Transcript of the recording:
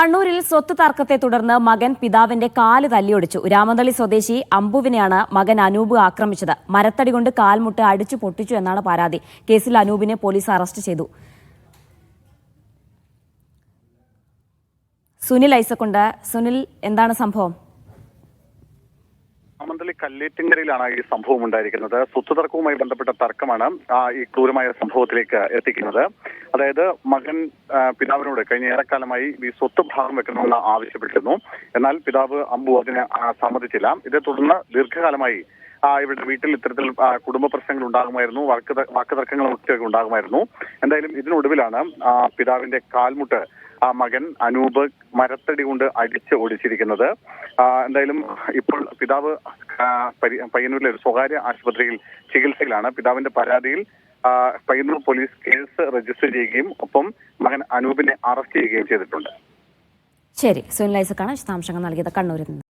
കണ്ണൂരിൽ സ്വത്ത് തർക്കത്തെ തുടർന്ന് മകൻ പിതാവിന്റെ കാൽ തല്ലിയൊടിച്ചു. രാമന്തളി സ്വദേശി അമ്പുവിനെയാണ് മകൻ അനൂപ് ആക്രമിച്ചത്. മരത്തടി കൊണ്ട് കാൽമുട്ട് അടിച്ചു പൊട്ടിച്ചു എന്നാണ് പരാതി. കേസിൽ അനൂപിനെ പോലീസ് അറസ്റ്റ് ചെയ്തു. സുനിൽ ഐസക്കുണ്ട്. സുനിൽ എന്താണ് സംഭവം? രാമന്തളി കല്ലേറ്റിങ്കരയിലാണ് ഈ സംഭവം ഉണ്ടായിരിക്കുന്നത്. സ്വത്ത് തർക്കവുമായി ബന്ധപ്പെട്ട തർക്കമാണ് ഈ ക്രൂരമായ സംഭവത്തിലേക്ക് എത്തിക്കുന്നത്. അതായത് മകൻ പിതാവിനോട് കഴിഞ്ഞ ഏറെക്കാലമായി ഈ സ്വത്ത് ഭാഗം വെക്കണമെന്ന് ആവശ്യപ്പെട്ടിരുന്നു. എന്നാൽ പിതാവ് അമ്പു അതിന് സമ്മതിച്ചില്ല. ഇതേ തുടർന്ന് ദീർഘകാലമായി ഇവരുടെ വീട്ടിൽ ഇത്തരത്തിൽ കുടുംബ പ്രശ്നങ്ങൾ ഉണ്ടാകുമായിരുന്നു വാക്ക് വാക്കുതർക്കങ്ങളും തർക്കങ്ങളും ഒക്കെ ഉണ്ടാകുമായിരുന്നു. എന്തായാലും ഇതിനൊടുവിലാണ് പിതാവിന്റെ കാൽമുട്ട് ആ മകൻ അനൂപ് മരത്തടി കൊണ്ട് അടിച്ച് ഒടിച്ചിരിക്കുന്നത് എന്തായാലും ഇപ്പോൾ പിതാവ് പയ്യന്നൂരിലെ ഒരു സ്വകാര്യ ആശുപത്രിയിൽ ചികിത്സയിലാണ്. പിതാവിന്റെ പരാതിയിൽ പയ്യന്നൂർ പോലീസ് കേസ് രജിസ്റ്റർ ചെയ്യുകയും ഒപ്പം മകൻ അനൂപിനെ അറസ്റ്റ് ചെയ്യുകയും ചെയ്തിട്ടുണ്ട്. ശരി സുനിൽ ഐസക്കാണ് വിശദാംശങ്ങൾ നൽകിയത്. കണ്ണൂരിൽ നിന്ന്.